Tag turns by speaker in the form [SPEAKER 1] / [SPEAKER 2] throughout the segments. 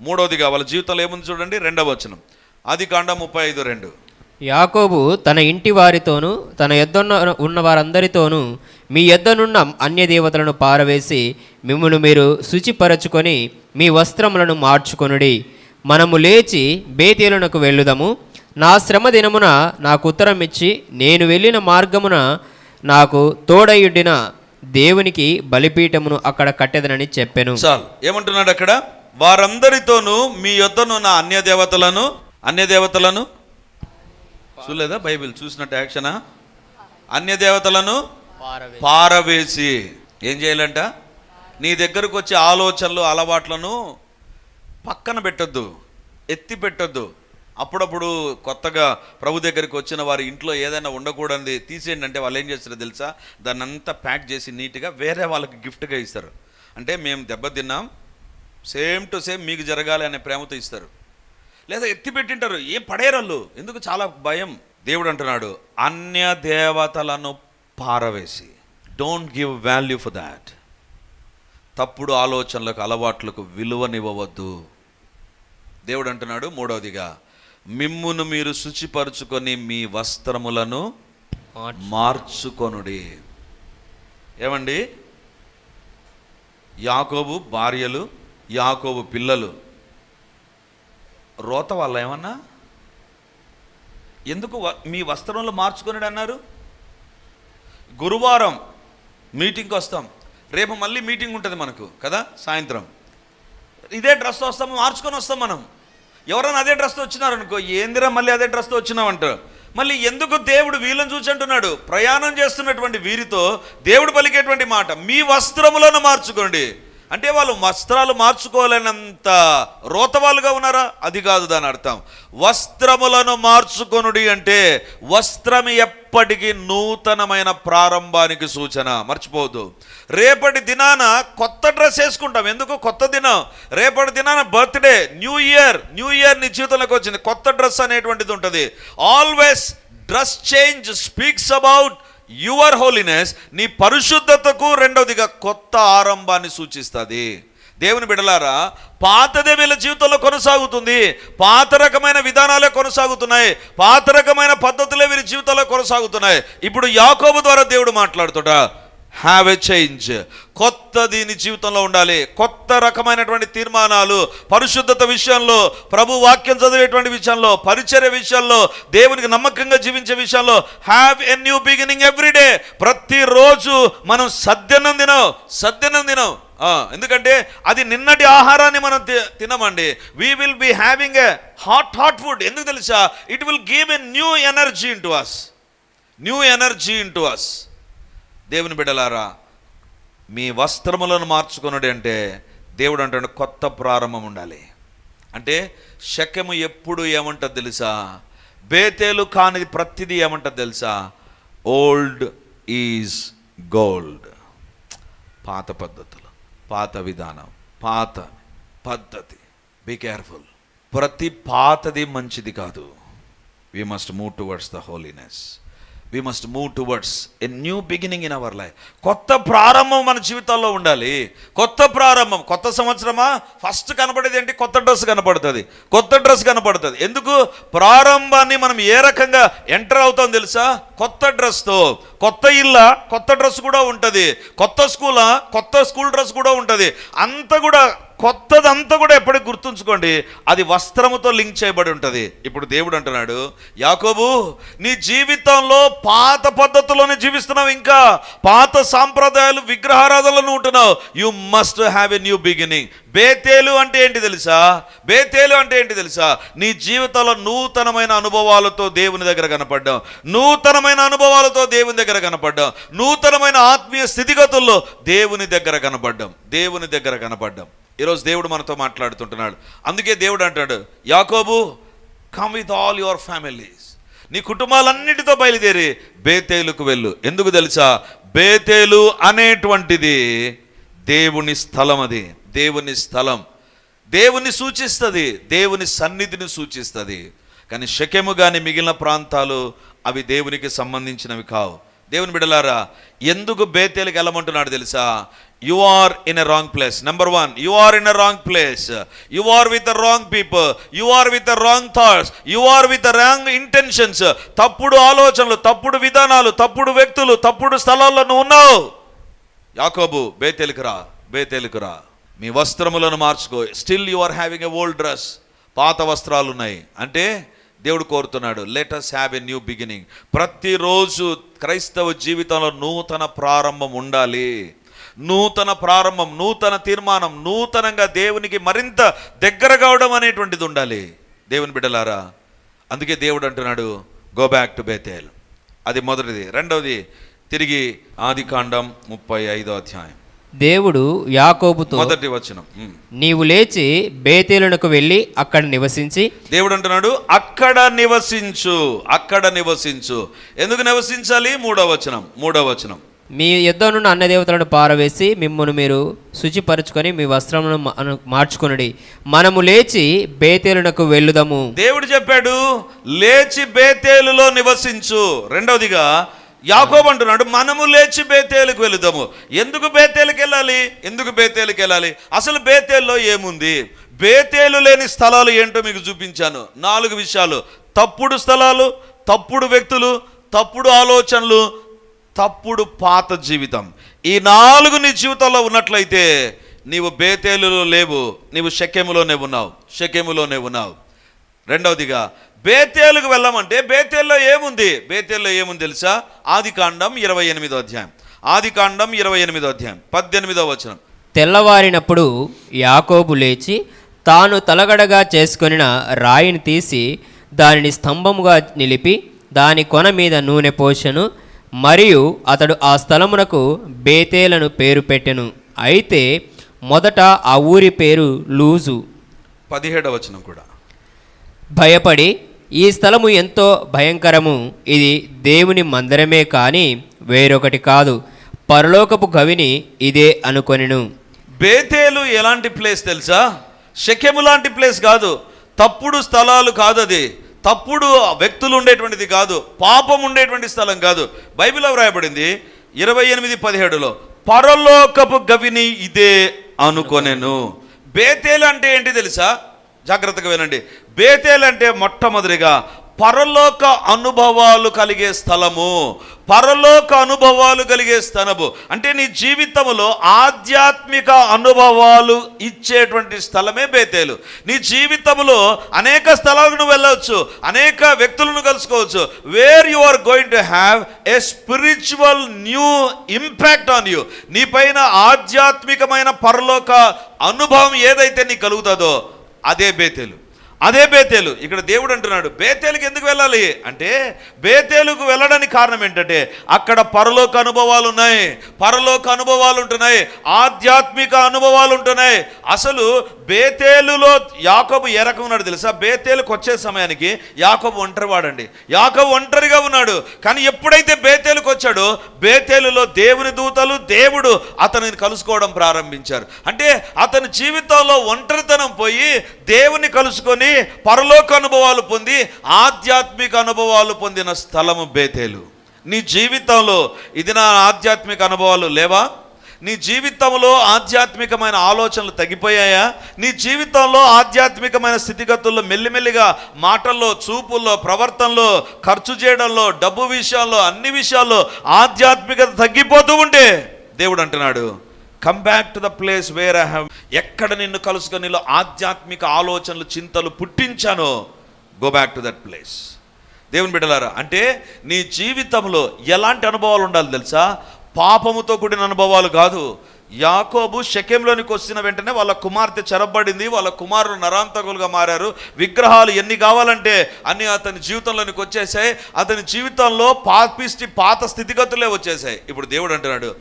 [SPEAKER 1] మూడవదిగా వాళ్ళ జీవితంలో ఏముంది చూడండి? రెండవ వచనం. ఆది కాండ ముప్పై ఐదు రెండు.
[SPEAKER 2] యాకోబు తన ఇంటి వారితోనూ తన యొద్దన్న ఉన్న వారందరితోనూ మీ యొద్దనున్న అన్య దేవతలను పారవేసి మిమ్మల్ని మీరు శుచిపరచుకొని మీ వస్త్రములను మార్చుకొనుడి. మనము లేచి బేతేలునకు వెళ్ళుదము. నా శ్రమ దినమున నాకు ఉత్తరం ఇచ్చి నేను వెళ్ళిన మార్గమున నాకు తోడయుడిన దేవునికి బలిపీఠమును అక్కడ కట్టెదనని చెప్పెను.
[SPEAKER 1] చాలు. ఏమంటున్నాడు అక్కడ? వారందరితోనూ మీ యొద్దనున్న అన్య దేవతలను అన్య దేవతలను చూడలేదా బైబిల్? చూసినట్టు యాక్షనా అన్య దేవతలను పారవేసి. ఏం చేయాలంట? నీ దగ్గరకు వచ్చే ఆలోచనలు అలవాట్లను పక్కన పెట్టొద్దు ఎత్తి పెట్టొద్దు. అప్పుడప్పుడు కొత్తగా ప్రభు దగ్గరికి వచ్చిన వారి ఇంట్లో ఏదైనా ఉండకూడదు తీసేయండి అంటే వాళ్ళు ఏం చేస్తారో తెలుసా? దాన్ని అంతా ప్యాక్ చేసి నీట్గా వేరే వాళ్ళకి గిఫ్ట్గా ఇస్తారు. అంటే మేము దెబ్బతిన్నాం సేమ్ టు సేమ్ మీకు జరగాలి అనే ప్రేమతో ఇస్తారు. లేదా ఎత్తి పెట్టింటారు ఏం పడేరళ్ళు ఎందుకు చాలా భయం? దేవుడు అంటున్నాడు అన్య దేవతలను పారవేసి. Don't give value for that తప్పుడు ఆలోచనలకు అలవాట్లకు విలువనివ్వవద్దు. దేవుడు అంటున్నాడు మూడవదిగా మిమ్మును మీరు శుచిపరుచుకొని మీ వస్త్రములను మార్చుకొనుడి. ఏమండి? యాకోబు భార్యలు యాకోబు పిల్లలు. రోత వాళ్ళ ఏమన్నా? ఎందుకు వ- మీ వస్త్రంలో మార్చుకున్నాడు అన్నారు? గురువారం మీటింగ్కి వస్తాం. రేపు మళ్ళీ మీటింగ్ ఉంటుంది మనకు కదా? సాయంత్రం. ఇదే డ్రెస్ వస్తాము మార్చుకొని వస్తాం మనం. ఎవరైనా అదే డ్రెస్తో వచ్చినారనుకో ఏందిరా మళ్ళీ అదే డ్రెస్తో వచ్చినామంటారు మళ్ళీ ఎందుకు దేవుడు వీళ్ళని చూసి అంటున్నాడు? ప్రయాణం చేస్తున్నటువంటి వీరితో దేవుడు పలికేటువంటి మాట మీ వస్త్రములను మార్చుకోండి. అంటే వాళ్ళు వస్త్రాలు మార్చుకోలేనంత రోతవాలుగా ఉన్నారా? అది కాదు దాని అర్థం. వస్త్రములను మార్చుకొనుడి అంటే వస్త్రం ఎప్పటికీ నూతనమైన ప్రారంభానికి సూచన. మర్చిపోవద్దు. రేపటి దినాన కొత్త డ్రెస్ వేసుకుంటాం. ఎందుకు? కొత్త దినం. రేపటి దినాన birthday new year new year నీ జీవితంలోకి వచ్చింది. కొత్త డ్రెస్ అనేటువంటిది ఉంటుంది. Always dress change speaks about your holiness నీ పరిశుద్ధతకు రెండవదిగా కొత్త ఆరంభాన్ని సూచిస్తుంది. దేవుని బిడలారా పాతదే వీళ్ళ జీవితంలో కొనసాగుతుంది. పాత రకమైన విధానాలే కొనసాగుతున్నాయి. పాత రకమైన పద్ధతులే వీరి జీవితంలో కొనసాగుతున్నాయి. ఇప్పుడు యాకోబు ద్వారా దేవుడు మాట్లాడుతుట. హ్యావ్ ఎ చేంజ్ కొత్తది నీ జీవితంలో ఉండాలి. కొత్త రకమైనటువంటి తీర్మానాలు పరిశుద్ధత విషయంలో ప్రభు వాక్యం చదివేటువంటి విషయంలో పరిచర్య విషయంలో దేవునికి నమ్మకంగా జీవించే విషయంలో have a new beginning every day ప్రతిరోజు మనం సద్యనం తినం సద్యనం తినం ఎందుకంటే అది నిన్నటి ఆహారాన్ని మనం తి- తినమండి. We will be having a hot hot food ఎందుకు తెలుసా? It will give a new energy in to us new energy in to us దేవుని బిడ్డలారా మీ వస్త్రములను మార్చుకొనుడి అంటే దేవుడు అంటాడు కొత్త ప్రారంభం ఉండాలి. అంటే శక్యము ఎప్పుడు ఏమంటుంది తెలుసా? బేతేలు కానిది ప్రతిదీ ఏమంటుంది తెలుసా? Old is gold. పాత పద్ధతులు పాత విధానం పాత పద్ధతి. Be careful. ప్రతి పాతది మంచిది కాదు. We must move towards the holiness we must move towards a new beginning in our life కొత్త ప్రారంభం మన జీవితాల్లో ఉండాలి. కొత్త ప్రారంభం కొత్త సంవత్సరమా? ఫస్ట్ కనపడేది ఏంటి? కొత్త డ్రెస్ కనపడుతుంది. కొత్త డ్రెస్ కనపడుతుంది. ఎందుకు? ప్రారంభాన్ని మనం ఏ రకంగా ఎంటర్ అవుతాం తెలుసా? కొత్త డ్రెస్తో కొత్త ఇల్ల కొత్త డ్రెస్ కూడా ఉంటుంది. కొత్త స్కూలా కొత్త స్కూల్ డ్రెస్ కూడా ఉంటుంది. అంత కూడా కొత్తదంతా కూడా ఎప్పటికి గుర్తుంచుకోండి. అది వస్త్రముతో లింక్ చేయబడి ఉంటుంది. ఇప్పుడు దేవుడు అంటున్నాడు యాకోబు నీ జీవితంలో పాత పద్ధతుల్లోనే జీవిస్తున్నావు ఇంకా. పాత సాంప్రదాయాలు విగ్రహారాధనలో ఉంటున్నావు. You must have a new beginning Bethel అంటే ఏంటి తెలుసా? బేతేలు అంటే ఏంటి తెలుసా? నీ జీవితంలో నూతనమైన అనుభవాలతో దేవుని దగ్గర కనపడ్డాం నూతనమైన అనుభవాలతో దేవుని దగ్గర కనపడ్డాం నూతనమైన ఆత్మీయ స్థితిగతుల్లో దేవుని దగ్గర కనపడ్డాం దేవుని దగ్గర కనపడ్డాం ఈరోజు దేవుడు మనతో మాట్లాడుతుంటున్నాడు. అందుకే దేవుడు అంటాడు యాకోబు come with all your families నీ కుటుంబాలన్నిటితో బయలుదేరి బేతేలుకు వెళ్ళు. ఎందుకు తెలుసా? బేతేలు అనేటువంటిది దేవుని స్థలం అది. దేవుని స్థలం. దేవుని సూచిస్తుంది. దేవుని సన్నిధిని సూచిస్తుంది. కానీ శకెము కానీ మిగిలిన ప్రాంతాలు అవి దేవునికి సంబంధించినవి కావు. దేవుని బిడలారా ఎందుకు బేతేలకు వెళ్ళమంటున్నాడు తెలుసా? You are in a wrong place number one you are in a wrong place you are with the wrong people you are with the wrong thoughts you are with a wrong intentions తప్పుడు ఆలోచనలు తప్పుడు విధానాలు తప్పుడు వ్యక్తులు తప్పుడు స్థలాల్లో నువ్వు ఉన్నావు. యాకోబు బేతెలుకురా బేతెలుకురా మీ వస్త్రములను మార్చుకో. Still you are having a old dress పాత వస్త్రాలు ఉన్నాయి అంటే దేవుడు కోరుతున్నాడు let have a new beginning ప్రతిరోజు క్రైస్తవ జీవితంలో నూతన ప్రారంభం ఉండాలి. నూతన ప్రారంభం నూతన తీర్మానం నూతనంగా దేవునికి మరింత దగ్గర కావడం అనేటువంటిది ఉండాలి. దేవుని బిడ్డలారా అందుకే దేవుడు అంటున్నాడు గో బ్యాక్ టు బేతేల్ అది మొదటిది. రెండవది తిరిగి ఆది కాండం ముప్పై ఐదో అధ్యాయం.
[SPEAKER 2] దేవుడు యాకోబుతో
[SPEAKER 1] మొదటి వచనం.
[SPEAKER 2] నీవు లేచి బేతేలునకు వెళ్ళి అక్కడ నివసించి
[SPEAKER 1] దేవుడు అంటున్నాడు అక్కడ నివసించు అక్కడ నివసించు. ఎందుకు నివసించాలి? మూడో వచనం మూడో వచనం.
[SPEAKER 2] మీ యుద్ధనున్న అన్న దేవతలను పారవేసి మిమ్మల్ని మీరు శుచిపరచుకొని మీ వస్త్రములను మార్చుకునడి. మనము లేచి బేతేలునకు వెళ్ళుదాము.
[SPEAKER 1] దేవుడు చెప్పాడు లేచి బేతేలులో నివసించు. రెండవదిగా యాకోబు అంటున్నాడు మనము లేచి బేతేలుకు వెళుదాము. ఎందుకు బేతేలుకి వెళ్ళాలి? ఎందుకు బేతేలుకి వెళ్ళాలి? అసలు బేతేల్లో ఏముంది? బేతేలు లేని స్థలాలు ఏంటో మీకు చూపించాను. నాలుగు విషయాలు. తప్పుడు స్థలాలు తప్పుడు వ్యక్తులు తప్పుడు ఆలోచనలు తప్పుడు పాత జీవితం. ఈ నాలుగు నీ జీవితంలో ఉన్నట్లయితే నీవు బేతేలులో లేవు నీవు షకెములోనే ఉన్నావు షకెములోనే ఉన్నావు. రెండవదిగా బేతేలుకు వెళ్ళమంటే బేతేల్లో ఏముంది? బేతేల్లో ఏముంది తెలుసా? ఆది కాండం ఇరవై ఎనిమిదో అధ్యాయం. ఆది కాండం ఇరవై ఎనిమిదో అధ్యాయం పద్దెనిమిదో వచనం.
[SPEAKER 2] తెల్లవారినప్పుడు యాకోబు లేచి తాను తలగడగా చేసుకొనిన రాయిని తీసి దానిని స్తంభముగా నిలిపి దాని కొన మీద నూనె పోషను మరియు అతడు ఆ స్థలమునకు బేతేలను పేరు పెట్టెను. అయితే మొదట ఆ ఊరి పేరు లూజు.
[SPEAKER 1] పదిహేడవ వచనం కూడా.
[SPEAKER 2] భయపడి ఈ స్థలము ఎంతో భయంకరము. ఇది దేవుని మందిరమే కాని వేరొకటి కాదు. పరలోకపు గవిని ఇదే అనుకొనెను.
[SPEAKER 1] బేతేలు ఎలాంటి ప్లేస్ తెలుసా? షకెము లాంటి ప్లేస్ కాదు. తప్పుడు స్థలాలు కాదు అది తప్పుడు వ్యక్తులు ఉండేటువంటిది కాదు పాపం ఉండేటువంటి స్థలం కాదు. బైబిల్లో వ్రాయబడింది ఇరవై ఎనిమిది పదిహేడులో పరలోకపు గవిని ఇదే అనుకొనెను. బేతేలు అంటే ఏంటి తెలుసా? జాగ్రత్తగా వినండి. బేతేలు అంటే మొట్టమొదటిగా పరలోక అనుభవాలు కలిగే స్థలము. పరలోక అనుభవాలు కలిగే స్థలము. అంటే నీ జీవితంలో ఆధ్యాత్మిక అనుభవాలు ఇచ్చేటువంటి స్థలమే బేతేలు. నీ జీవితంలో అనేక స్థలాలకు వెళ్ళవచ్చు అనేక వ్యక్తులను కలుసుకోవచ్చు. Where you are going to have a spiritual new impact on you నీ పైన ఆధ్యాత్మికమైన పరలోక అనుభవం ఏదైతే నీకు కలుగుతుందో అదే బేతేలు. అదే బేతేలు. ఇక్కడ దేవుడు అంటున్నాడు బేతేలుకి ఎందుకు వెళ్ళాలి? అంటే బేతేలుకు వెళ్ళడానికి కారణం ఏంటంటే అక్కడ పరలోక అనుభవాలు ఉన్నాయి. పరలోక అనుభవాలు ఉంటున్నాయి. ఆధ్యాత్మిక అనుభవాలు ఉంటున్నాయి. అసలు బేతేలులో యాకోబు ఏ రకం ఉన్నాడు తెలుసా? బేతేలుకు వచ్చే సమయానికి యాకోబు ఒంటరి వాడండి. యాకోబు ఒంటరిగా ఉన్నాడు. కానీ ఎప్పుడైతే బేతేలుకు వచ్చాడో బేతేలులో దేవుని దూతలు దేవుడు అతనిని కలుసుకోవడం ప్రారంభించారు. అంటే అతని జీవితంలో ఒంటరితనం పోయి దేవుని కలుసుకొని పరలోక అనుభవాలు పొంది ఆధ్యాత్మిక అనుభవాలు పొందిన స్థలము బేతేలు. నీ జీవితంలో ఇది నా ఆధ్యాత్మిక అనుభవాలు లేవా? నీ జీవితంలో ఆధ్యాత్మికమైన ఆలోచనలు తగ్గిపోయాయా? నీ జీవితంలో ఆధ్యాత్మికమైన స్థితిగతుల్లో మెల్లిమెల్లిగా మాటల్లో చూపుల్లో ప్రవర్తనలో ఖర్చు చేయడంలో డబ్బు విషయాల్లో అన్ని విషయాల్లో ఆధ్యాత్మికత తగ్గిపోతూ ఉంటే దేవుడు అంటున్నాడు come back to the place where I have ఎక్కడ నిన్ను కలుసుకొని నీలో ఆధ్యాత్మిక ఆలోచనలు చింతలు పుట్టించానో go back to that place దేవుని బిడ్డలారా అంటే నీ జీవితంలో ఎలాంటి అనుభవాలు ఉండాలి తెలుసా? పాపముతో కూడిన అనుభవాలు కాదు. యాకోబు శకెంలోనికి వచ్చిన వెంటనే వాళ్ళ కుమార్తె చెరబడింది వాళ్ళ కుమారులు నరాంతకులుగా మారారు. విగ్రహాలు ఎన్ని కావాలంటే అన్ని అతని జీవితంలోనికి వచ్చేసాయి. అతని జీవితంలో పాపిష్టి పాత స్థితిగతులే వచ్చేసాయి. ఇప్పుడు దేవుడు అంటున్నాడు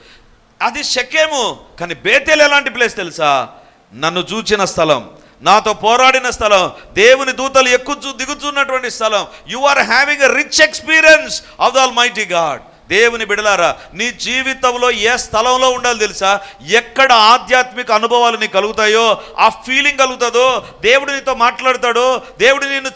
[SPEAKER 1] అది షకేము. కానీ బేతేలు ఎలాంటి ప్లేస్ తెలుసా? నన్ను చూచిన స్థలం నాతో పోరాడిన స్థలం దేవుని దూతలు ఎక్కుచు దిగుచున్నటువంటి స్థలం. You are having a rich experience of the almighty God దేవుని బిడలారా నీ జీవితంలో ఏ స్థలంలో ఉండాలి తెలుసా? ఎక్కడ ఆధ్యాత్మిక అనుభవాలు నీకు కలుగుతాయో ఆ ఫీలింగ్ కలుగుతుందో దేవుడు నీతో మాట్లాడతాడో దేవుడు నిన్ను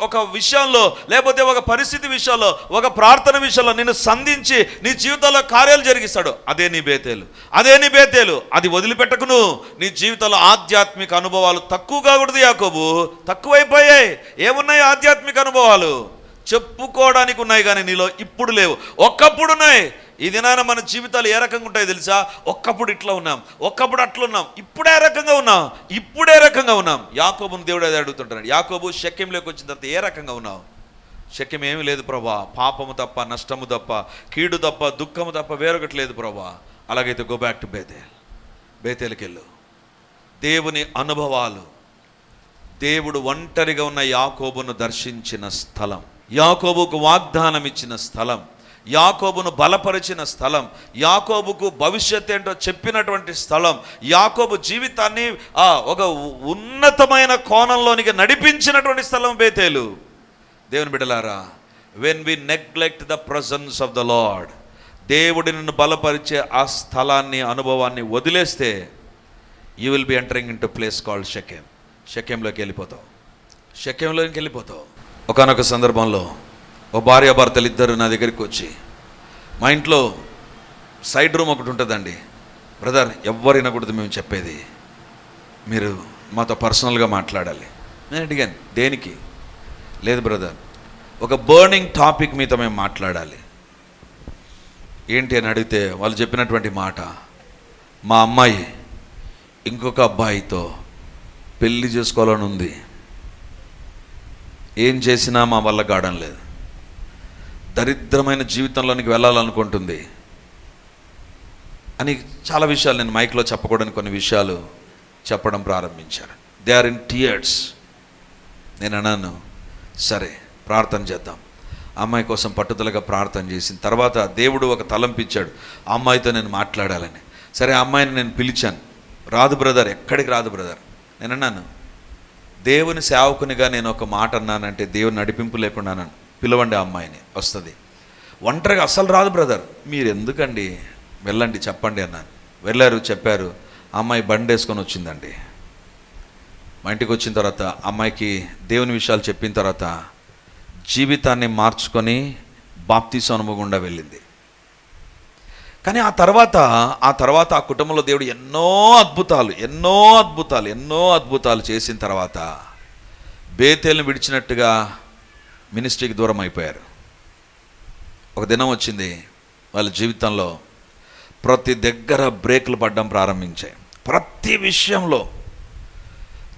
[SPEAKER 1] ఒక విషయంలో లేకపోతే ఒక పరిస్థితి విషయంలో ఒక ప్రార్థన విషయంలో నిన్ను సంధించి నీ జీవితంలో కార్యాలు జరిగిస్తాడు. అదే నీ బేతేలు. అదే నీ బేతేలు. అది వదిలిపెట్టకును. నీ జీవితంలో ఆధ్యాత్మిక అనుభవాలు తక్కువ కాకూడదు యాకోబు. తక్కువైపోయాయి. ఏమున్నాయి ఆధ్యాత్మిక అనుభవాలు? చెప్పుకోవడానికి ఉన్నాయి కానీ నీలో ఇప్పుడు లేవు. ఒక్కప్పుడు ఉన్నాయి ఈ దినాన మన జీవితాలు ఏ రకంగా ఉంటాయో తెలుసా? ఒక్కప్పుడు ఇట్లా ఉన్నాం. ఒక్కప్పుడు అట్లా ఉన్నాం. ఇప్పుడే రకంగా ఉన్నాం? ఇప్పుడే రకంగా ఉన్నాం? యాకోబును దేవుడు అది అడుగుతుంటాడు. యాకోబు శక్యంలోకి వచ్చిన తర్వాత ఏ రకంగా ఉన్నావు? శక్యం ఏమీ లేదు ప్రభా. పాపము తప్ప నష్టము తప్ప కీడు తప్ప దుఃఖము తప్ప వేరొకటి లేదు ప్రభా. అలాగైతే గో బ్యాక్ టు బేతేల్. బేతేలకెళ్ళు. దేవుని అనుభవాలు. దేవుడు ఒంటరిగా ఉన్న యాకోబును దర్శించిన స్థలం. యాకోబుకు వాగ్దానం ఇచ్చిన స్థలం యాకోబును బలపరిచిన స్థలం యాకోబుకు భవిష్యత్ ఏంటో చెప్పినటువంటి స్థలం యాకోబు జీవితాన్ని ఆ, ఒక ఉన్నతమైన కోణంలోనికి నడిపించినటువంటి స్థలం బేతేలు. దేవుని బిడలారా when we neglect the presence of the lord దేవుడి నిన్ను బలపరిచే ఆ స్థలాన్ని అనుభవాన్ని వదిలేస్తే you will be entering in to place called Shechem షకెంలోకి వెళ్ళిపోతావు. షకెంలోకి వెళ్ళిపోతావు. ఒకనొక సందర్భంలో ఓ భార్యాభర్తలు ఇద్దరు నా దగ్గరికి వచ్చి మా ఇంట్లో సైడ్ రూమ్ ఒకటి ఉంటుందండి. బ్రదర్ ఎవ్వరు వినకూడదు మేము చెప్పేది మీరు మాతో పర్సనల్గా మాట్లాడాలి. నేను అడిగాను దేనికి? లేదు బ్రదర్ ఒక బర్నింగ్ టాపిక్ మీతో మేము మాట్లాడాలి. ఏంటి? అని అడిగితే వాళ్ళు చెప్పినటువంటి మాట మా అమ్మాయి ఇంకొక అబ్బాయితో పెళ్ళి చేసుకోవాలని ఉంది. ఏం చేసినా మా వల్ల గాడం లేదు. దరిద్రమైన జీవితంలోనికి వెళ్ళాలనుకుంటుంది. అని చాలా విషయాలు నేను మైక్లో చెప్పకూడని కొన్ని విషయాలు చెప్పడం ప్రారంభించారు దే ఆర్ ఇన్ టీయర్స్ నేను అన్నాను సరే ప్రార్థన చేద్దాం. అమ్మాయి కోసం పట్టుదలగా ప్రార్థన చేసిన తర్వాత దేవుడు ఒక తలంపిచ్చాడు ఆ అమ్మాయితో నేను మాట్లాడాలని. సరే అమ్మాయిని నేను పిలిచాను. రాదు బ్రదర్ ఎక్కడికి రాదు బ్రదర్? నేను అన్నాను దేవుని సేవకునిగా నేను ఒక మాట అన్నానంటే దేవుని నడిపింపు లేకుండా పిలవండి ఆ అమ్మాయిని వస్తుంది. ఒంటరిగా అస్సలు రాదు బ్రదర్. మీరు ఎందుకండి వెళ్ళండి చెప్పండి అన్నాను. వెళ్ళారు చెప్పారు. అమ్మాయి బండి వేసుకొని వచ్చిందండి. మా ఇంటికి వచ్చిన తర్వాత అమ్మాయికి దేవుని విషయాలు చెప్పిన తర్వాత జీవితాన్ని మార్చుకొని బాప్తీసం అనుభవం గుండా వెళ్ళింది. కానీ ఆ తర్వాత ఆ తర్వాత ఆ కుటుంబంలో దేవుడు ఎన్నో అద్భుతాలు ఎన్నో అద్భుతాలు ఎన్నో అద్భుతాలు చేసిన తర్వాత బేతేలను విడిచినట్టుగా మినిస్ట్రీకి దూరం అయిపోయారు. ఒక దినం వచ్చింది వాళ్ళ జీవితంలో ప్రతి దగ్గర బ్రేకులు పడడం ప్రారంభించాయి. ప్రతి విషయంలో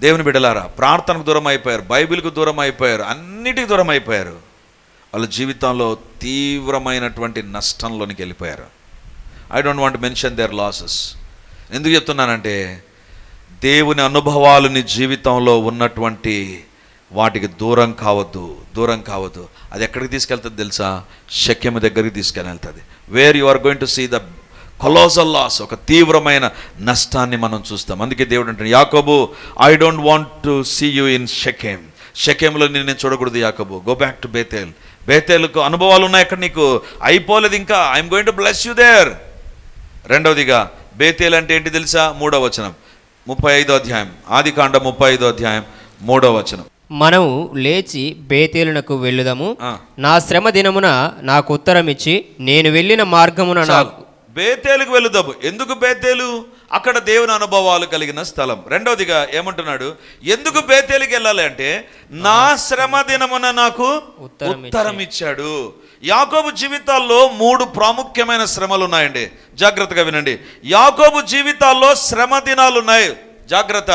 [SPEAKER 1] దేవుని బిడ్డలారా ప్రార్థనకు దూరం అయిపోయారు బైబిల్కు దూరం అయిపోయారు అన్నిటికి దూరం అయిపోయారు. వాళ్ళ జీవితంలో తీవ్రమైనటువంటి నష్టంలోనికి వెళ్ళిపోయారు. I don't want mention their losses ఎందుకు చెప్తున్నానంటే దేవుని అనుభవాలు నీ జీవితంలో ఉన్నటువంటి వాటికి దూరం కావద్దు దూరం కావద్దు. అది ఎక్కడికి తీసుకెళ్తుంది తెలుసా? శక్యము దగ్గరికి తీసుకెళ్ళి where you are going to see the colossal loss ఒక తీవ్రమైన నష్టాన్ని మనం చూస్తాం. అందుకే దేవుడు అంటే యాకోబు I don't want to see you in Shechem షకేమ్లో నేను నేను చూడకూడదు యాకోబు. గో బ్యాక్ టు బేతేల్ బేతేల్కు అనుభవాలు ఉన్నాయి అక్కడ నీకు. అయిపోలేదు ఇంకా. I'm going to bless you there రెండవదిగా బేతేల్ అంటే ఏంటి తెలుసా? మూడవ వచనం. ముప్పై ఐదో అధ్యాయం. ఆది కాండ ముప్పై ఐదో అధ్యాయం మూడవ వచనం.
[SPEAKER 2] మనము లేచి బేతేలునకు వెళ్ళుదము. నా శ్రమ దినమున నాకు ఉత్తరం ఇచ్చి నేను వెళ్ళిన మార్గమున నాకు.
[SPEAKER 1] బేతేలుకు వెళుదాము. ఎందుకు బేతేలు? అక్కడ దేవుని అనుభవాలు కలిగిన స్థలం. రెండవదిగా ఏమంటున్నాడు? ఎందుకు బేతేలుకి వెళ్ళాలి అంటే నా శ్రమ దినమున నాకు ఉత్తరం ఇచ్చాడు. యాకోబు జీవితాల్లో మూడు ప్రాముఖ్యమైన శ్రమలు ఉన్నాయండి జాగ్రత్తగా వినండి. యాకోబు జీవితాల్లో శ్రమ దినాలు ఉన్నాయి జాగ్రత్త.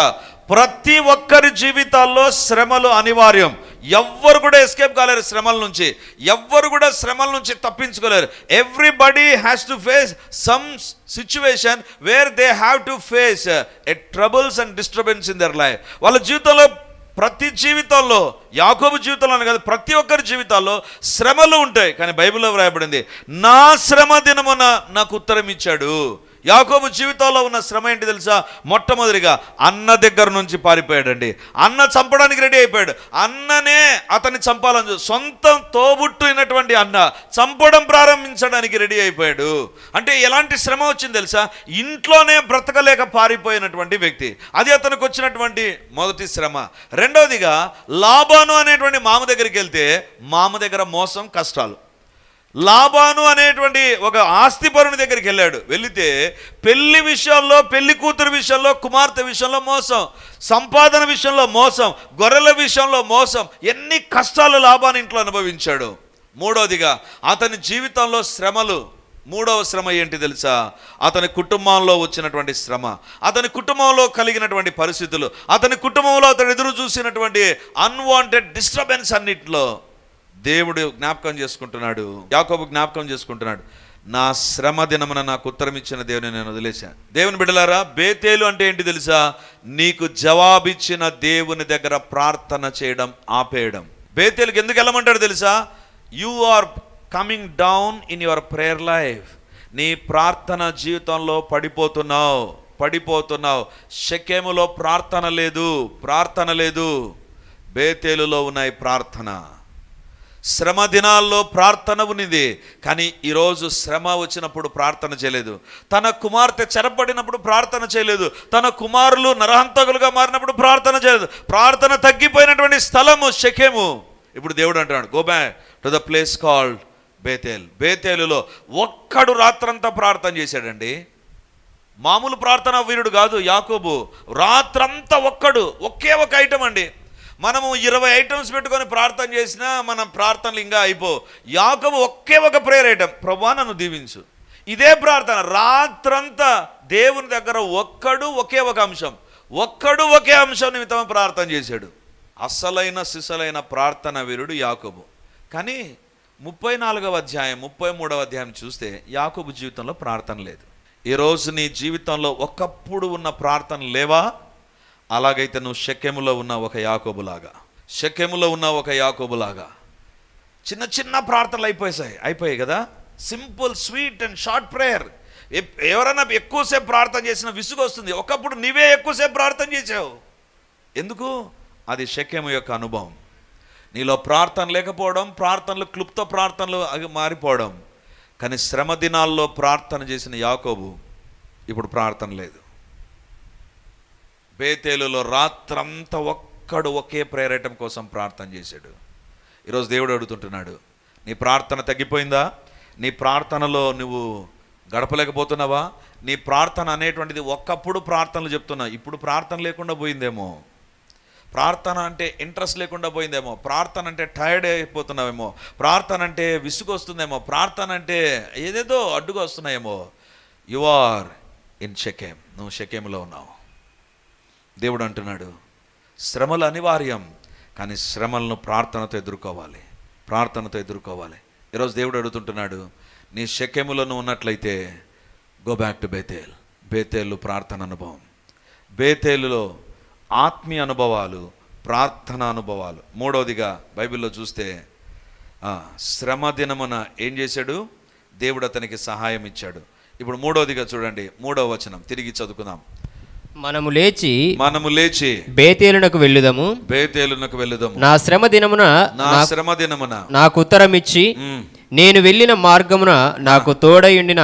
[SPEAKER 1] ప్రతి ఒక్కరి జీవితాల్లో శ్రమలు అనివార్యం. ఎవ్వరు కూడా ఎస్కేప్ కాలేరు శ్రమల నుంచి. ఎవ్వరు కూడా శ్రమల నుంచి తప్పించుకోలేరు. Everybody has to face some situation where they have to face a troubles and disturbance in their life వాళ్ళ జీవితంలో ప్రతి జీవితంలో యాకోబు జీవితంలోనే కాదు ప్రతి ఒక్కరి జీవితాల్లో శ్రమలు ఉంటాయి. కానీ బైబిల్లో వ్రాయబడింది నా శ్రమ దినమున నాకు ఉత్తరం ఇచ్చాడు యాకోబు జీవితంలో ఉన్న శ్రమ ఏంటి తెలుసా? మొట్టమొదటిగా అన్న దగ్గర నుంచి పారిపోయాడండి. అన్న చంపడానికి రెడీ అయిపోయాడు. అన్ననే అతన్ని చంపాలని చూ- సొంతం తోబుట్టునటువంటి అన్న చంపడం ప్రారంభించడానికి రెడీ అయిపోయాడు. అంటే ఎలాంటి శ్రమ వచ్చింది తెలుసా? ఇంట్లోనే బ్రతకలేక పారిపోయినటువంటి వ్యక్తి. అది అతనికి వచ్చినటువంటి మొదటి శ్రమ. రెండవదిగా లాభాను అనేటువంటి మామ దగ్గరికి వెళ్తే మామ దగ్గర మోసం కష్టాలు. లాభాను అనేటువంటి ఒక ఆస్తిపరుని దగ్గరికి వెళ్ళాడు. వెళితే పెళ్ళి విషయంలో పెళ్ళి కూతురు విషయంలో కుమార్తె విషయంలో మోసం సంపాదన విషయంలో మోసం గొర్రెల విషయంలో మోసం ఎన్ని కష్టాలు లాభాన్ని ఇంట్లో అనుభవించాడు. మూడవదిగా అతని జీవితంలో శ్రమలు మూడవ శ్రమ ఏంటి తెలుసా? అతని కుటుంబంలో వచ్చినటువంటి శ్రమ అతని కుటుంబంలో కలిగినటువంటి పరిస్థితులు అతని కుటుంబంలో అతను ఎదురు చూసినటువంటి అన్వాంటెడ్ డిస్టర్బెన్స్ అన్నిటిలో దేవుడు జ్ఞాపకం చేసుకుంటున్నాడు యాకోబు జ్ఞాపకం చేసుకుంటున్నాడు నా శ్రమ దినమున నాకు ఉత్తరం ఇచ్చిన దేవుని నేను వదిలేశాను దేవుని బిడ్డలారా బేతేలు అంటే ఏంటి తెలుసా? నీకు జవాబిచ్చిన దేవుని దగ్గర ప్రార్థన చేయడం ఆపేయడం. బేతేలుకి ఎందుకు వెళ్ళమంటాడు తెలుసా? You are coming down in your prayer life నీ ప్రార్థన జీవితంలో పడిపోతున్నావు పడిపోతున్నావు. షకేములో ప్రార్థన లేదు ప్రార్థన లేదు. బేతేలులో ఉన్నాయి ప్రార్థన. శ్రమ దినాల్లో ప్రార్థన ఉన్నది కానీ ఈరోజు శ్రమ వచ్చినప్పుడు ప్రార్థన చేయలేదు. తన కుమార్తె చెరపడినప్పుడు ప్రార్థన చేయలేదు. తన కుమారులు నరహంతకులుగా మారినప్పుడు ప్రార్థన చేయలేదు. ప్రార్థన తగ్గిపోయినటువంటి స్థలము శకేము ఇప్పుడు దేవుడు అంటున్నాడు go back to the place called Bethel. బేతేలులో ఒక్కడు రాత్రంతా ప్రార్థన చేశాడండి. మామూలు ప్రార్థన వీరుడు కాదు యాకోబు. రాత్రంతా ఒక్కడు ఒకే ఒక ఐటమ్ అండి. మనము ఇరవై ఐటమ్స్ పెట్టుకొని ప్రార్థన చేసినా మన ప్రార్థనలు ఇంకా అయిపో. యాకము ఒకే ఒక ప్రేయర్ ఐటమ్ ప్రభా నన్ను దీవించు. ఇదే ప్రార్థన. రాత్రంతా దేవుని దగ్గర ఒక్కడు ఒకే ఒక అంశం. ఒక్కడు ఒకే అంశం నిమిత్తం ప్రార్థన చేశాడు. అసలైన సిసలైన ప్రార్థన వీరుడు యాకబు. కానీ ముప్పై నాలుగవ అధ్యాయం ముప్పై మూడవ అధ్యాయం చూస్తే యాకబు జీవితంలో ప్రార్థన లేదు. ఈరోజు నీ జీవితంలో ఒకప్పుడు ఉన్న ప్రార్థన లేవా? అలాగైతే నువ్వు శక్యములో ఉన్న ఒక యాకోబులాగా శక్యములో ఉన్న ఒక యాకోబులాగా. చిన్న చిన్న ప్రార్థనలు అయిపోయాయి అయిపోయాయి కదా? Simple sweet and short prayer ఎవరైనా ఎక్కువసేపు ప్రార్థన చేసిన విసుగు వస్తుంది. ఒకప్పుడు నీవే ఎక్కువసేపు ప్రార్థన చేసావు. ఎందుకు? అది శక్యము యొక్క అనుభవం. నీలో ప్రార్థన లేకపోవడం ప్రార్థనలు క్లుప్త ప్రార్థనలు అవి మారిపోవడం. కానీ శ్రమ దినాల్లో ప్రార్థన చేసిన యాకోబు ఇప్పుడు ప్రార్థన లేదు. బేతేలులో రాత్రంతా ఒక్కడు ఒకే ప్రేరేటం కోసం ప్రార్థన చేశాడు. ఈరోజు దేవుడు అడుగుతుంటున్నాడు నీ ప్రార్థన తగ్గిపోయిందా? నీ ప్రార్థనలో నువ్వు గడపలేకపోతున్నావా? నీ ప్రార్థన అనేటువంటిది ఒక్కప్పుడు ప్రార్థనలు చెప్తున్నావు ఇప్పుడు ప్రార్థన లేకుండా పోయిందేమో? ప్రార్థన అంటే ఇంట్రెస్ట్ లేకుండా పోయిందేమో? ప్రార్థన అంటే టైర్డ్ అయిపోతున్నావేమో? ప్రార్థన అంటే విసుగు వస్తుందేమో ప్రార్థన అంటే ఏదేదో అడ్డుగా వస్తున్నాయేమో? యు ఆర్ ఇన్ షకేమ్ నువ్వు షకేమ్లో ఉన్నావు. దేవుడు అంటున్నాడు శ్రమలు అనివార్యం కానీ శ్రమలను ప్రార్థనతో ఎదుర్కోవాలి ప్రార్థనతో ఎదుర్కోవాలి. ఈరోజు దేవుడు అడుగుతుంటున్నాడు నీ శక్యములను ఉన్నట్లయితే go back to Bethel Bethel ప్రార్థన అనుభవం బేతేలులో ఆత్మీయ అనుభవాలు ప్రార్థన అనుభవాలు. మూడవదిగా బైబిల్లో చూస్తే శ్రమ దినమున ఏం చేశాడు? దేవుడు అతనికి సహాయం ఇచ్చాడు. ఇప్పుడు మూడవదిగా చూడండి మూడవ వచనం తిరిగి చదువుకుందాం.
[SPEAKER 2] మనము లేచి
[SPEAKER 1] మనము లేచి
[SPEAKER 2] బేతేలునకు వెళ్ళుదము.
[SPEAKER 1] బేతేలునకు వెళ్ళుదాము.
[SPEAKER 2] నా శ్రమ దినమున
[SPEAKER 1] నా శ్రమ దినమున
[SPEAKER 2] నాకు ఉత్తరమిచ్చి
[SPEAKER 1] ఉమ్,
[SPEAKER 2] నేను వెళ్ళిన మార్గమున నాకు తోడయుండిన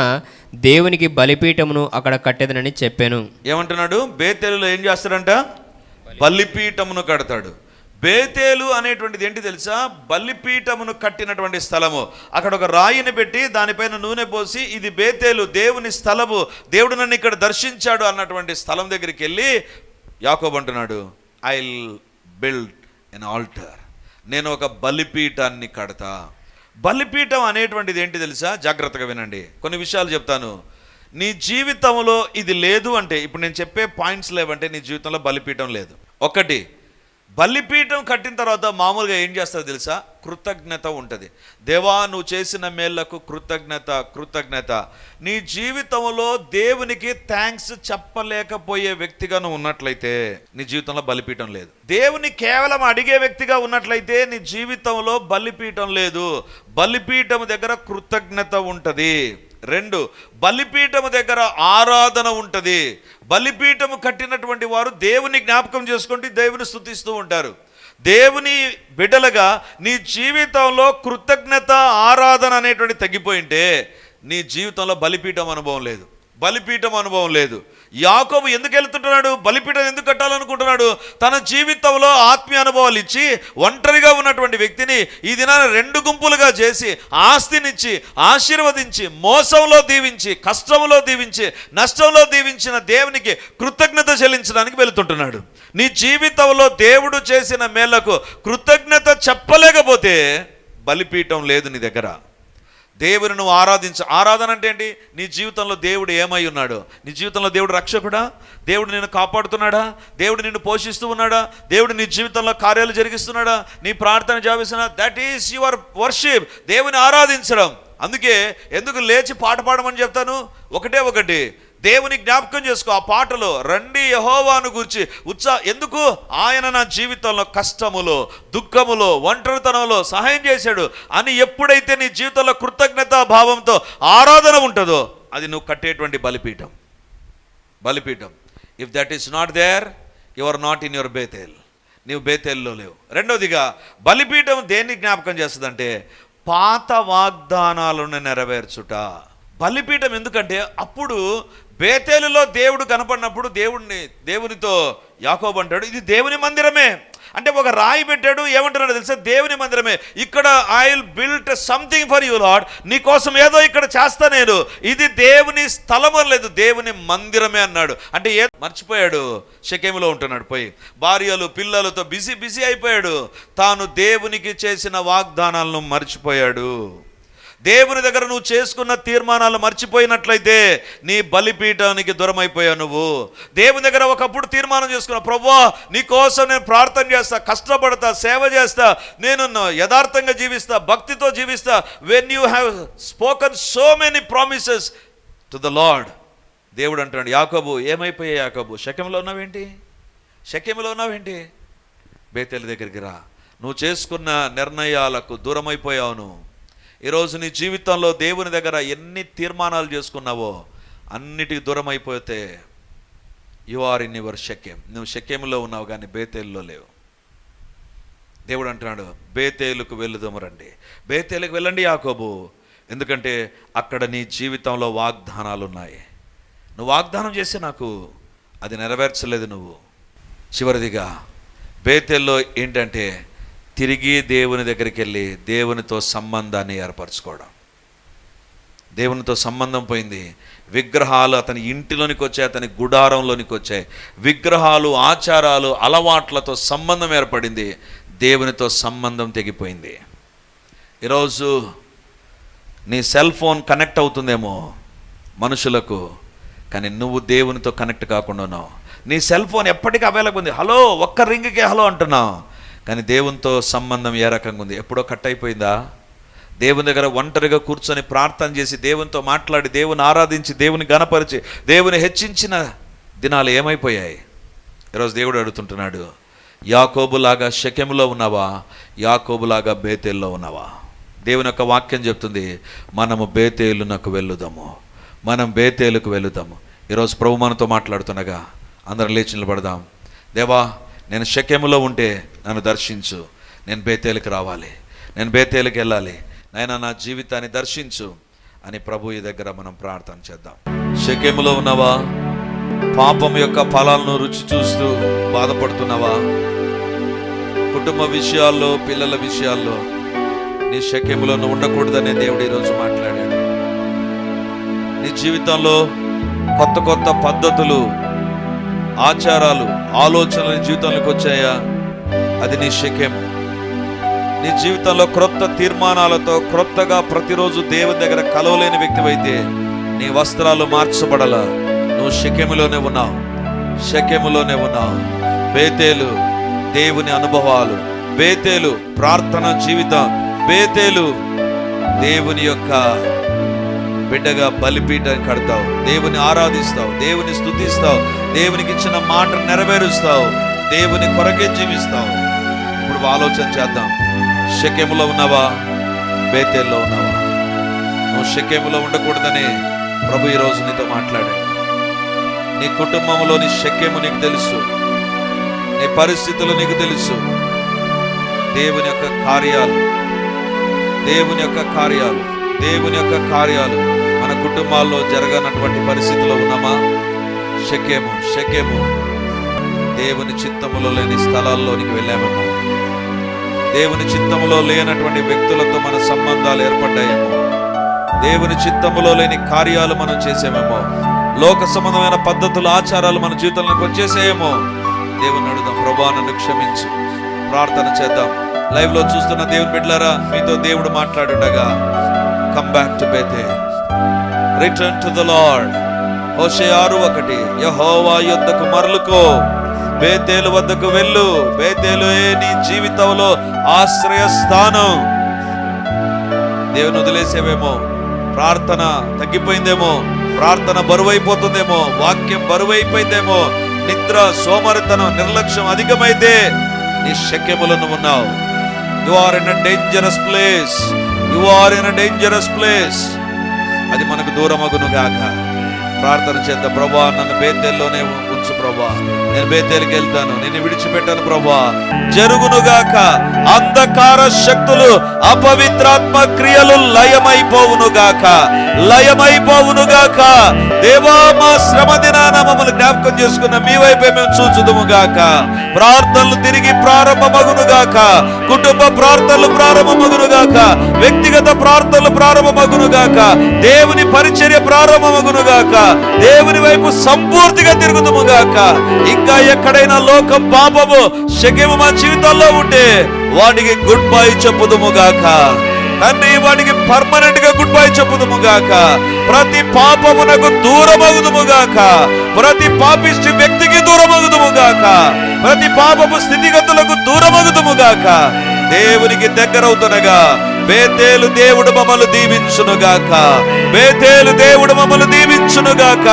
[SPEAKER 2] దేవునికి బలిపీఠమును అక్కడ కట్టెదనని చెప్పాను.
[SPEAKER 1] ఏమంటున్నాడు? బేతేలులో ఏం చేస్తాడంట? బలిపీఠమును కడతాడు. బేతేలు అనేటువంటిది ఏంటి తెలుసా? బలిపీఠమును కట్టినటువంటి స్థలము. అక్కడ ఒక రాయిని పెట్టి దానిపైన నూనె పోసి ఇది బేతేలు దేవుని స్థలము. దేవుడు నన్ను ఇక్కడ దర్శించాడు అన్నటువంటి స్థలం దగ్గరికి వెళ్ళి యాకోబంటున్నాడు ఐ బిల్డ్ ఎన్ ఆల్టర్. నేను ఒక బలిపీఠాన్ని కడతా. బలిపీఠం అనేటువంటిది ఏంటి తెలుసా? జాగ్రత్తగా వినండి. కొన్ని విషయాలు చెప్తాను. నీ జీవితంలో ఇది లేదు అంటే ఇప్పుడు నేను చెప్పే పాయింట్స్ లేవంటే నీ జీవితంలో బలిపీఠం లేదు. ఒకటి బలిపీఠం కట్టిన తర్వాత మామూలుగా ఏం చేస్తారు తెలుసా? కృతజ్ఞత ఉంటుంది. దేవా నువ్వు చేసిన మేళ్ళకు కృతజ్ఞత కృతజ్ఞత. నీ జీవితంలో దేవునికి థ్యాంక్స్ చెప్పలేకపోయే వ్యక్తిగా నువ్వు ఉన్నట్లయితే నీ జీవితంలో బలిపీఠం లేదు. దేవుని కేవలం అడిగే వ్యక్తిగా ఉన్నట్లయితే నీ జీవితంలో బలిపీఠం లేదు. బలిపీఠం దగ్గర కృతజ్ఞత ఉంటుంది. రెండు బలిపీఠము దగ్గర ఆరాధన ఉంటుంది. బలిపీఠము కట్టినటువంటి వారు దేవుని జ్ఞాపకం చేసుకుంటూ దేవుని స్థుతిస్తూ ఉంటారు. దేవుని బిడ్డలుగా నీ జీవితంలో కృతజ్ఞత ఆరాధన అనేటువంటి తగ్గిపోయింటే నీ జీవితంలో బలిపీఠం అనుభవం లేదు. బలిపీఠం అనుభవం లేదు. యాకోబు ఎందుకు వెళ్తుంటున్నాడు? బలిపీఠం ఎందుకు కట్టాలనుకుంటున్నాడు? తన జీవితంలో ఆత్మీయ అనుభవాలు ఇచ్చి ఒంటరిగా ఉన్నటువంటి వ్యక్తిని ఈ దినాన్ని రెండు గుంపులుగా చేసి ఆస్తినిచ్చి ఆశీర్వదించి మోసంలో దీవించి కష్టంలో దీవించి నష్టంలో దీవించిన దేవునికి కృతజ్ఞత చెల్లించడానికి వెళుతుంటున్నాడు. నీ జీవితంలో దేవుడు చేసిన మేళ్ళకు కృతజ్ఞత చెప్పలేకపోతే బలిపీఠం లేదు నీ దగ్గర. దేవుని నువ్వు ఆరాధించ ఆరాధన అంటే ఏంటి? నీ జీవితంలో దేవుడు ఏమై ఉన్నాడు? నీ జీవితంలో దేవుడు రక్షకుడా? దేవుడు నిన్ను కాపాడుతున్నాడా? దేవుడు నిన్ను పోషిస్తూ ఉన్నాడా? దేవుడు నీ జీవితంలో కార్యాలు జరిగిస్తున్నాడా? నీ ప్రార్థన జావిస్తున్నా? దట్ ఈస్ యువర్ వర్షిప్ దేవుని ఆరాధించడం. అందుకే ఎందుకు లేచి పాట పాడమని చెప్తాను? ఒకటే ఒకటి. దేవుని జ్ఞాపకం చేసుకో ఆ పాటలో రండి యహోవాను గురించి ఉత్సా ఎందుకు? ఆయన నా జీవితంలో కష్టములో దుఃఖములో ఒంటరితనంలో సహాయం చేశాడు అని ఎప్పుడైతే నీ జీవితంలో కృతజ్ఞతా భావంతో ఆరాధన ఉంటుందో అది నువ్వు కట్టేటువంటి బలిపీఠం. బలిపీఠం. If that is not there you are not in your Bethel నీవు బేతేల్లో లేవు. రెండవదిగా బలిపీఠం దేన్ని జ్ఞాపకం చేస్తుందంటే పాత వాగ్దానాలను నెరవేర్చుట. బలిపీఠం ఎందుకంటే అప్పుడు బేతేలులో దేవుడు కనపడినప్పుడు దేవుడిని దేవునితో యాకోబు అంటాడు ఇది దేవుని మందిరమే. అంటే ఒక రాయి పెట్టాడు ఏమంటున్నాడు తెలుసా? దేవుని మందిరమే. ఇక్కడ I will built something for you lord నీ కోసం ఏదో ఇక్కడ చేస్తా నేను. ఇది దేవుని స్థలము లేదు దేవుని మందిరమే అన్నాడు. అంటే ఏ మర్చిపోయాడు. షకేములో ఉంటున్నాడు పోయి. భార్యలు పిల్లలతో బిజీ బిజీ అయిపోయాడు. తాను దేవునికి చేసిన వాగ్దానాలను మర్చిపోయాడు. దేవుని దగ్గర నువ్వు చేసుకున్న తీర్మానాలు మర్చిపోయినట్లయితే నీ బలిపీఠానికి దూరమైపోయావు నువ్వు. దేవుని దగ్గర ఒకప్పుడు తీర్మానం చేసుకున్నా ప్రభా నీ కోసం నేను ప్రార్థన చేస్తా కష్టపడతా సేవ చేస్తా నేను యథార్థంగా జీవిస్తా భక్తితో జీవిస్తా. When you have spoken so many promises to the lord దేవుడు అంటాడు యాకబు ఏమైపోయా యాకబు? శకంలో ఉన్నావేంటి శక్యంలో ఉన్నావేంటి బేతెల దగ్గరికి రా. నువ్వు చేసుకున్న నిర్ణయాలకు దూరమైపోయావు నువ్వు. ఈరోజు నీ జీవితంలో దేవుని దగ్గర ఎన్ని తీర్మానాలు చేసుకున్నావో అన్నిటికి దూరం అయిపోతే యు ఆర్ ఇన్ యువర్ శక్యం నువ్వు శక్యంలో ఉన్నావు కానీ బేతేలులో లేవు. దేవుడు అంటున్నాడు బేతేలుకు వెళ్ళుదాము రండి. బేతేలుకు వెళ్ళండి యాకోబు. ఎందుకంటే అక్కడ నీ జీవితంలో వాగ్దానాలు ఉన్నాయి నువ్వు వాగ్దానం చేసి నాకు అది నెరవేర్చలేదు నువ్వు. చివరిదిగా బేతెల్లో ఏంటంటే తిరిగి దేవుని దగ్గరికి వెళ్ళి దేవునితో సంబంధాన్ని ఏర్పరచుకోవడం. దేవునితో సంబంధం పోయింది. విగ్రహాలు అతని ఇంటిలోనికి వచ్చాయి అతని గుడారంలోనికి వచ్చాయి. విగ్రహాలు ఆచారాలు అలవాట్లతో సంబంధం ఏర్పడింది. దేవునితో సంబంధం తెగిపోయింది. ఈరోజు నీ సెల్ ఫోన్ కనెక్ట్ అవుతుందేమో మనుషులకు కానీ నువ్వు దేవునితో కనెక్ట్ కాకుండా ఉన్నావు. నీ సెల్ ఫోన్ ఎప్పటికీ అవైలబుల్ ఉంది. హలో ఒక్క రింగ్కే హలో అంటున్నావు. కానీ దేవునితో సంబంధం ఏ రకంగా ఉంది? ఎప్పుడో కట్ అయిపోయిందా? దేవుని దగ్గర ఒంటరిగా కూర్చొని ప్రార్థన చేసి దేవునితో మాట్లాడి దేవుని ఆరాధించి దేవుని గణపరిచి దేవుని హెచ్చించిన దినాలు ఏమైపోయాయి? ఈరోజు దేవుడు అడుగుతుంటున్నాడు యాకోబులాగా శకెములో ఉన్నావా? యాకోబులాగా బేతేల్లో ఉన్నావా? దేవుని యొక్క వాక్యం చెప్తుంది మనము బేతేలునకు వెళ్ళుదాము. మనం బేతేలుకు వెళుదాము. ఈరోజు ప్రభు మనతో మాట్లాడుతుండగా అందరం లేచి నిలబడదాం. దేవా నేను శక్యములో ఉంటే నన్ను దర్శించు. నేను బేతేలకు రావాలి. నేను బేతేలకు వెళ్ళాలి. నాయన నా జీవితాన్ని దర్శించు అని ప్రభు ఈ దగ్గర మనం ప్రార్థన చేద్దాం. శక్యములో ఉన్నవా? పాపం యొక్క ఫలాలను రుచి చూస్తూ బాధపడుతున్నావా? కుటుంబ విషయాల్లో పిల్లల విషయాల్లో నీ శక్యములో ఉండకూడదనే దేవుడు ఈరోజు మాట్లాడాడు. నీ జీవితంలో కొత్త కొత్త పద్ధతులు ఆచారాలు ఆలోచనలు జీవితంలోకి వచ్చాయా? అది నీ శక్యం నీ జీవితంలో క్రొత్త తీర్మానాలతో క్రొత్తగా ప్రతిరోజు దేవుని దగ్గర కలవలేని వ్యక్తివైతే నీ వస్త్రాలు మార్చబడల. నువ్వు శక్యములోనే ఉన్నావు. శక్యములోనే ఉన్నావు. బేతేలు దేవుని అనుభవాలు. బేతేలు ప్రార్థన జీవితం. బేతేలు దేవుని యొక్క బిడ్డగా బలిపీఠం కడతావు. దేవుని ఆరాధిస్తావు దేవుని స్థుతిస్తావు దేవునికి ఇచ్చిన మాట నెరవేరుస్తావు దేవుని కొరకే జీవిస్తావు. ఇప్పుడు ఆలోచన చేద్దాం. శక్యములో ఉన్నావా? బేతేల్లో ఉన్నావా? నువ్వు శకెములో ఉండకూడదని ప్రభు ఈరోజు నీతో మాట్లాడాడు. నీ కుటుంబంలోని శక్యము నీకు తెలుసు. నీ పరిస్థితులు నీకు తెలుసు. దేవుని యొక్క కార్యాలు దేవుని యొక్క కార్యాలు. దేవుని యొక్క కార్యాలు మన కుటుంబాల్లో జరగనటువంటి పరిస్థితిలో ఉన్నామా? శక్యము శక్యము దేవుని చిత్తములో లేని స్థలాల్లోనికి వెళ్ళామేమో దేవుని చిత్తములో లేనటువంటి వ్యక్తులతో మన సంబంధాలు ఏర్పడ్డాయేమో దేవుని చిత్తములో లేని కార్యాలు మనం చేసామేమో లోక సంబంధమైన పద్ధతులు ఆచారాలు మన జీవితంలోకి వచ్చేసేయేమో దేవుని అడుగుదాం ప్రభా నన్ను క్షమించు. ప్రార్థన చేద్దాం. లైవ్లో చూస్తున్న దేవుని బిడ్డలారా మీతో దేవుడు మాట్లాడుండగా come back to Bethel return to the lord హోషే ఆరు ఒకటి. యహోవా యుద్ధకు మరలుకో. బేతేలు వద్దకు వెళ్ళు. బేతేలు నీ జీవితంలో ఆశ్రయ స్థానం? దేవుని వదిలేసేవేమో? ప్రార్థన తగ్గిపోయిందేమో? ప్రార్థన బరువైపోతుందేమో? వాక్యం బరువైపోయిందేమో? నిద్ర సోమరితనం నిర్లక్ష్యం అధికమైతే నీ శక్యములను ఉన్నావు. You are in a dangerous place you are in a dangerous place అది మనకు దూరమగును గాక ప్రార్థన చేద్దాం. ప్రభా నన్ను బేతేల్లోనే ఉంచు ప్రభా. నేను బేతేలికి వెళ్తాను. నేను విడిచిపెట్టాను ప్రభా. జరుగును గాక అంధకార శక్తులు అపవిత్రాత్మ క్రియలు లయమైపోవును గాక లయమైపోవును గాక దేవా మా శ్రమ దినాన మమ్మల్ని జ్ఞాపకం చేసుకున్న మీ వైపే మేము చూచుదుము గాక ప్రార్థనలు తిరిగి ప్రారంభమగును గాక కుటుంబ ప్రార్థనలు ప్రారంభమగును గాక వ్యక్తిగత ప్రార్థనలు ప్రారంభమగును గాక దేవుని పరిచర్య ప్రారంభమగును గాక దేవుని వైపు సంపూర్తిగా తిరుగుదుము గాక ఇంకా ఎక్కడైనా లోకం పాపము శకేము మా జీవితాల్లో ఉంటే వాడికి గుడ్ బై చెప్పుదుము గాక. తండ్రి వాడికి పర్మనెంట్గా గుడ్ బై చెప్పుదుము గాక. ప్రతి పాపమునకు దూరమగుదుము గాక. ప్రతి పాపిష్టి వ్యక్తికి దూరమగుదుము గాక. ప్రతి పాపము స్థితిగతులకు దూరమగుదుము గాక. దేవునికి దగ్గరవుతునగా బేతేలు దేవుడు మమ్మల్ని దీవించునుగాక. బేతేలు దేవుడు మమ్మల్ని దీవించునుగాక.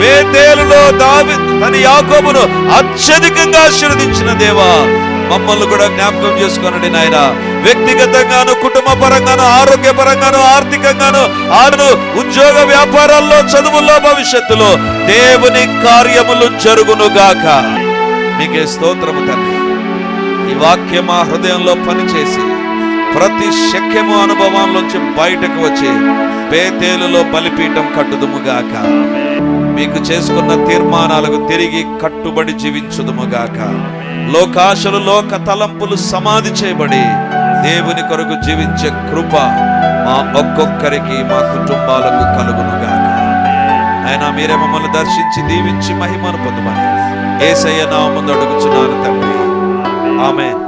[SPEAKER 1] బేతేలులో దావి తన యాకోబును అత్యధికంగా ఆశీర్వదించిన దేవా మమ్మల్ని కూడా జ్ఞాపకం చేసుకోనండి నాయన. వ్యక్తిగతంగాను కుటుంబ పరంగాను ఆరోగ్య పరంగాను ఆర్థికంగాను ఆరు ఉద్యోగ వ్యాపారాల్లో చదువుల్లో భవిష్యత్తులో దేవుని కార్యములు జరుగునుగాక. మీకే స్తోత్రము తండ్రి. ఈ వాక్యం మా హృదయంలో పనిచేసి ప్రతి శక్యము అనుభవంలోంచి బయటకు వచ్చి బేతేలులో బలిపీఠం కట్టుదుముగాక. మీకు చేసుకున్న తీర్మానాలకు తిరిగి కట్టుబడి జీవించుదుముగాక. లోకాశలు లోక తలంపులు సమాధి చేయబడి దేవుని కొరకు జీవించే కృప మా ఒక్కొక్కరికి మా కుటుంబాలకు కలుగునుగాక. ఆయన మీరే మమ్మల్ని దర్శించి దీవించి మహిమను పొందమని ఏసయ్య నామందు అడుగుచున్నాను తండ్రి. ఆమె